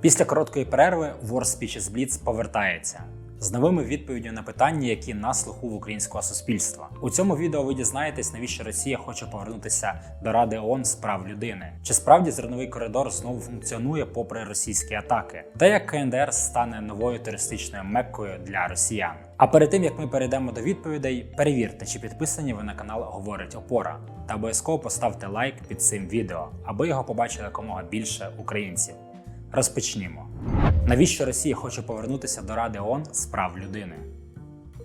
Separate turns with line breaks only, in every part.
Після короткої перерви War Speeches Blitz повертається з новими відповідями на питання, які на слуху в українського суспільства. У цьому відео ви дізнаєтесь, навіщо Росія хоче повернутися до Ради ООН з прав людини. Чи справді зерновий коридор знову функціонує попри російські атаки? Та як КНДР стане новою туристичною меккою для росіян? А перед тим як ми перейдемо до відповідей, перевірте, чи підписані ви на канал Говорить Опора, та обов'язково поставте лайк під цим відео, аби його побачили якомога більше українців. Розпочнімо. Навіщо Росія хоче повернутися до Ради ООН з прав людини?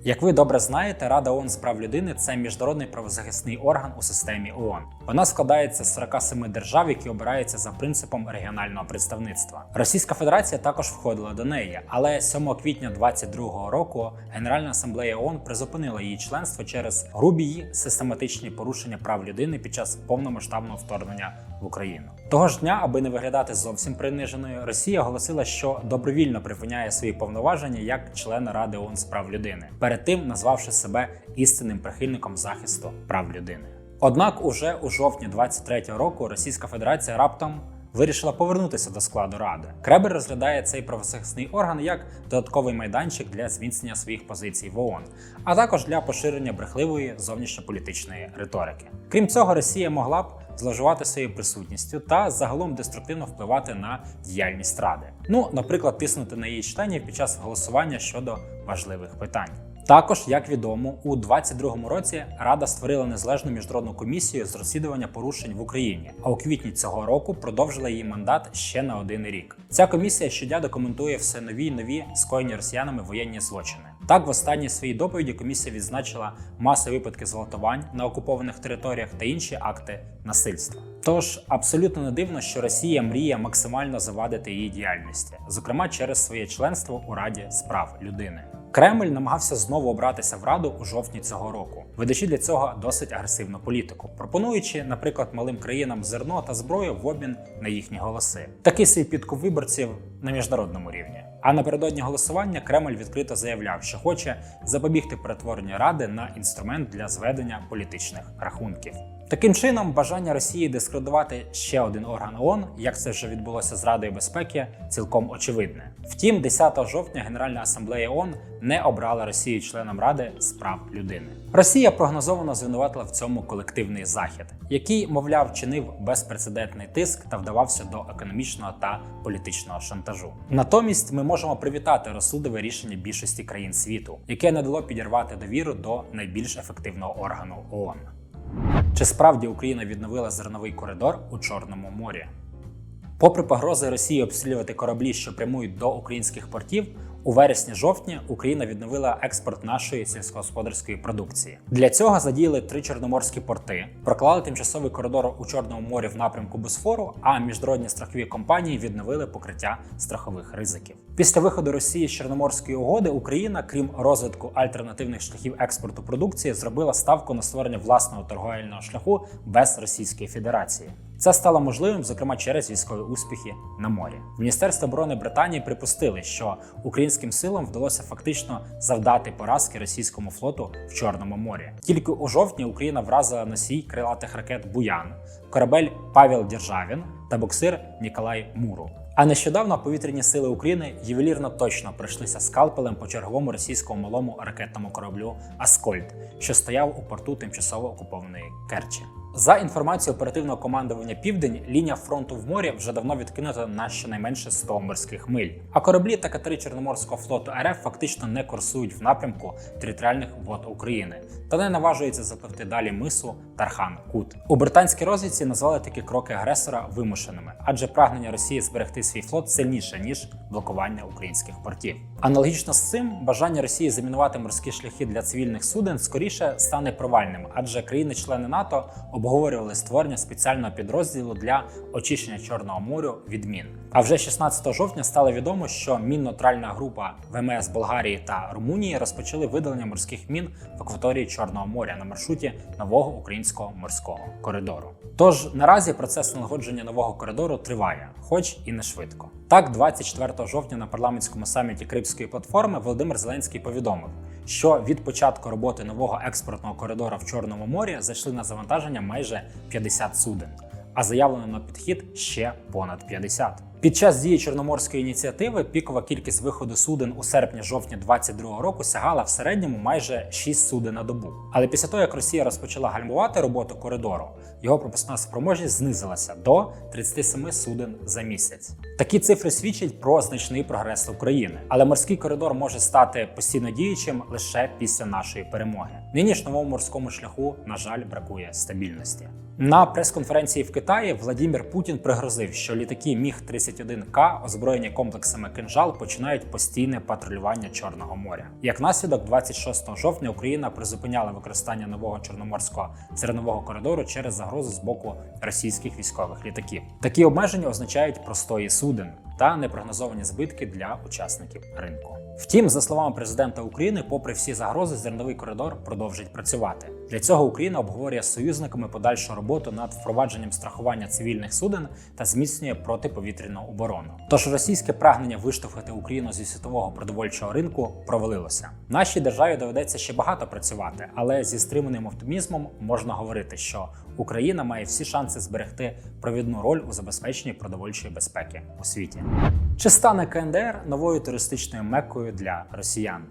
Як ви добре знаєте, Рада ООН з прав людини це міжнародний правозахисний орган у системі ООН. Вона складається з 47 держав, які обираються за принципом регіонального представництва. Російська Федерація також входила до неї, але 7 квітня 2022 року Генеральна асамблея ООН призупинила її членство через грубі систематичні порушення прав людини під час повномасштабного вторгнення в Україну. Того ж дня, аби не виглядати зовсім приниженою, Росія оголосила, що добровільно припиняє свої повноваження як члена Ради ООН з прав людини, перед тим назвавши себе істинним прихильником захисту прав людини. Однак, уже у жовтні 23-го року Російська Федерація раптом вирішила повернутися до складу ради. Кребер розглядає цей правозахисний орган як додатковий майданчик для зміцнення своїх позицій в ООН, а також для поширення брехливої зовнішньополітичної риторики. Крім цього, Росія могла б зловживати своєю присутністю та загалом деструктивно впливати на діяльність ради. Ну, наприклад, тиснути на її членів під час голосування щодо важливих питань. Також, як відомо, у 2022 році Рада створила незалежну міжнародну комісію з розслідування порушень в Україні, а у квітні цього року продовжила її мандат ще на один рік. Ця комісія щодня документує все нові й нові скоєні росіянами воєнні злочини. Так, в останній своїй доповіді комісія відзначила масові випадки зґвалтувань на окупованих територіях та інші акти насильства. Тож абсолютно не дивно, що Росія мріє максимально завадити її діяльності, зокрема через своє членство у Раді справ людини. Кремль намагався знову обратися в раду у жовтні цього року, ведучи для цього досить агресивну політику, пропонуючи, наприклад, малим країнам зерно та зброю в обмін на їхні голоси. Такий свій підкуп виборців на міжнародному рівні. А напередодні голосування Кремль відкрито заявляв, що хоче запобігти перетворенню ради на інструмент для зведення політичних рахунків. Таким чином, бажання Росії дискредитувати ще один орган ООН, як це вже відбулося з Радою безпеки, цілком очевидне. Втім, 10 жовтня Генеральна асамблея ООН не обрала Росію членом Ради з прав людини. Росія прогнозовано звинуватила в цьому колективний захід, який, мовляв, чинив безпрецедентний тиск та вдавався до економічного та політичного шантажу. Натомість ми можемо привітати розсудове рішення більшості країн світу, яке не дало підірвати довіру до найбільш ефективного органу ООН. Чи справді Україна відновила зерновий коридор у Чорному морі? Попри погрози Росії обстрілювати кораблі, що прямують до українських портів, у вересні-жовтні Україна відновила експорт нашої сільськогосподарської продукції. Для цього задіяли три чорноморські порти, проклали тимчасовий коридор у Чорному морі в напрямку Босфору, а міжнародні страхові компанії відновили покриття страхових ризиків. Після виходу Росії з Чорноморської угоди Україна, крім розвитку альтернативних шляхів експорту продукції, зробила ставку на створення власного торговельного шляху без Російської Федерації. Це стало можливим, зокрема через військові успіхи на морі. Міністерство оборони Британії припустили, що українським силам вдалося фактично завдати поразки російському флоту в Чорному морі. Тільки у жовтні Україна вразила носій крилатих ракет Буян, корабель Павел Державін та боксир Ніколай Муру. А нещодавно повітряні сили України ювелірно точно пройшлися скалпелем по черговому російському малому ракетному кораблю Аскольд, що стояв у порту тимчасово окупованої Керчі. За інформацією оперативного командування Південь, лінія фронту в морі вже давно відкинута на щонайменше 100 морських миль. А кораблі та катери Чорноморського флоту РФ фактично не курсують в напрямку територіальних вод України та не наважуються запливти далі мису Тархан Кут. У британській розвідці назвали такі кроки агресора вимушеними, адже прагнення Росії зберегти свій флот сильніше ніж блокування українських портів. Аналогічно з цим бажання Росії замінувати морські шляхи для цивільних суден скоріше стане провальним, адже країни-члени НАТО обговорювали створення спеціального підрозділу для очищення Чорного моря від мін. А вже 16 жовтня стало відомо, що мінно-тральна група ВМС Болгарії та Румунії розпочали видалення морських мін в акваторії Чорного моря на маршруті нового українського морського коридору. Тож наразі процес налагодження нового коридору триває, хоч і не швидко. Так, 24 жовтня на парламентському саміті Крипської платформи Володимир Зеленський повідомив, що від початку роботи нового експортного коридора в Чорному морі зайшли на завантаження майже 50 суден, а заявлено на підхід ще понад 50. Під час дії чорноморської ініціативи пікова кількість виходу суден у серпні-жовтні 22-го року сягала в середньому майже 6 суден на добу. Але після того, як Росія розпочала гальмувати роботу коридору, його пропускна спроможність знизилася до 37 суден за місяць. Такі цифри свідчать про значний прогрес України, але морський коридор може стати постійно діючим лише після нашої перемоги. Нині ж новому морському шляху, на жаль, бракує стабільності. На прес-конференції в Китаї Владимир Путін пригрозив, що літаки міг 30 К озброєні комплексами кинжал, починають постійне патрулювання Чорного моря. Як наслідок, 26 жовтня Україна призупиняла використання нового чорноморського зернового коридору через загрозу з боку російських військових літаків. Такі обмеження означають простої суден та непрогнозовані збитки для учасників ринку. Втім, за словами президента України, попри всі загрози, зерновий коридор продовжить працювати. Для цього Україна обговорює з союзниками подальшу роботу над впровадженням страхування цивільних суден та зміцнює протиповітряну оборону. Тож російське прагнення виштовхати Україну зі світового продовольчого ринку провалилося. Нашій державі доведеться ще багато працювати, але зі стриманим оптимізмом можна говорити, що Україна має всі шанси зберегти провідну роль у забезпеченні продовольчої безпеки у світі. Чи стане КНДР новою туристичною меккою для росіян?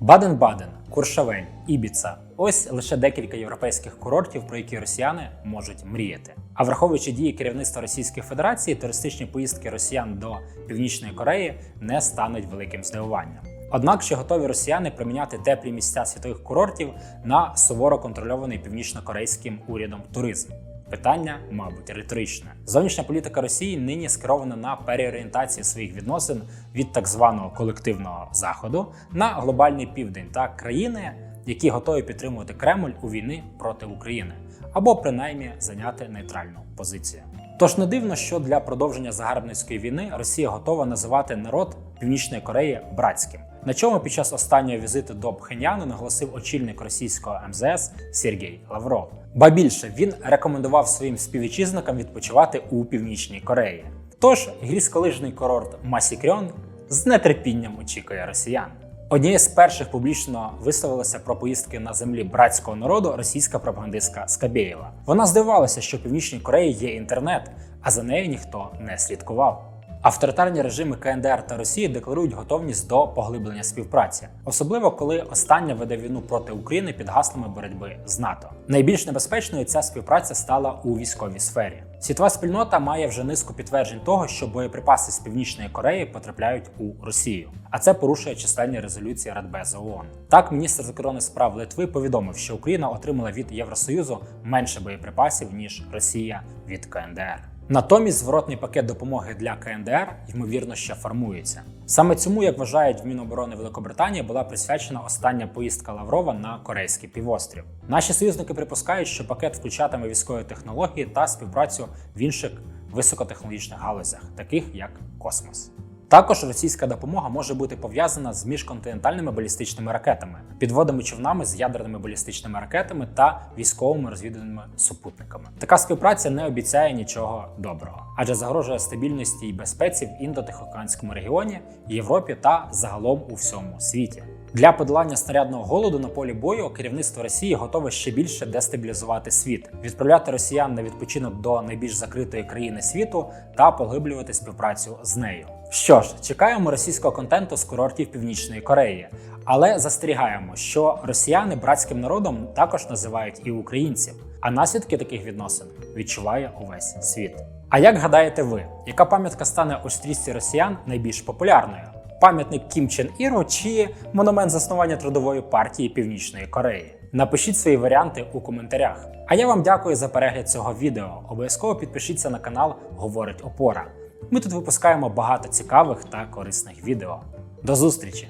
Баден-Баден, Куршавель, Ібіца ось лише декілька європейських курортів, про які росіяни можуть мріяти. А враховуючи дії керівництва Російської Федерації, туристичні поїздки росіян до Північної Кореї не стануть великим здивуванням. Однак чи готові росіяни приміняти теплі місця світових курортів на суворо контрольований північно-корейським урядом туризм? Питання, мабуть, риторичне. Зовнішня політика Росії нині скерована на переорієнтацію своїх відносин від так званого колективного заходу на глобальний південь та країни, які готові підтримувати Кремль у війни проти України, або принаймні зайняти нейтральну позицію. Тож не дивно, що для продовження загарбницької війни Росія готова називати народ Північної Кореї братським. На чому під час останнього візиту до Пхеньяну наголосив очільник російського МЗС Сергій Лавров. Ба більше він рекомендував своїм співвітчизникам відпочивати у північній Кореї. Тож гірськолижний курорт Масікрьон з нетерпінням очікує росіян. Однією з перших публічно висловилася про поїздки на землі братського народу російська пропагандистка Скабєєва. Вона здивувалася, що в північній Кореї є інтернет, а за нею ніхто не слідкував. Авторитарні режими КНДР та Росії декларують готовність до поглиблення співпраці, особливо коли остання веде війну проти України під гаслами боротьби з НАТО. Найбільш небезпечною ця співпраця стала у військовій сфері. Світова спільнота має вже низку підтверджень того, що боєприпаси з північної Кореї потрапляють у Росію, а це порушує численні резолюції Радбезу ООН. Так, міністр закордонних справ Литви повідомив, що Україна отримала від Євросоюзу менше боєприпасів ніж Росія від КНДР. Натомість зворотний пакет допомоги для КНДР ймовірно ще формується. Саме цьому, як вважають в Міноборони Великобританії, була присвячена остання поїздка Лаврова на Корейський півострів. Наші союзники припускають, що пакет включатиме військові технології та співпрацю в інших високотехнологічних галузях, таких як космос. Також російська допомога може бути пов'язана з міжконтинентальними балістичними ракетами, підводами човнами з ядерними балістичними ракетами та військовими розвідувальними супутниками. Така співпраця не обіцяє нічого доброго, адже загрожує стабільності і безпеці в індотихоокеанському регіоні, Європі та загалом у всьому світі. Для подолання снарядного голоду на полі бою керівництво Росії готове ще більше дестабілізувати світ, відправляти росіян на відпочинок до найбільш закритої країни світу та поглиблювати співпрацю з нею. Що ж, чекаємо російського контенту з курортів Північної Кореї, але застерігаємо, що росіяни братським народом також називають і українців, а наслідки таких відносин відчуває увесь світ. А як гадаєте ви, яка пам'ятка стане у стрічці росіян найбільш популярною? Пам'ятник Кім Чен Іру чи монумент заснування трудової партії Північної Кореї? Напишіть свої варіанти у коментарях. А я вам дякую за перегляд цього відео. Обов'язково підпишіться на канал Говорить Опора. Ми тут випускаємо багато цікавих та корисних відео. До зустрічі!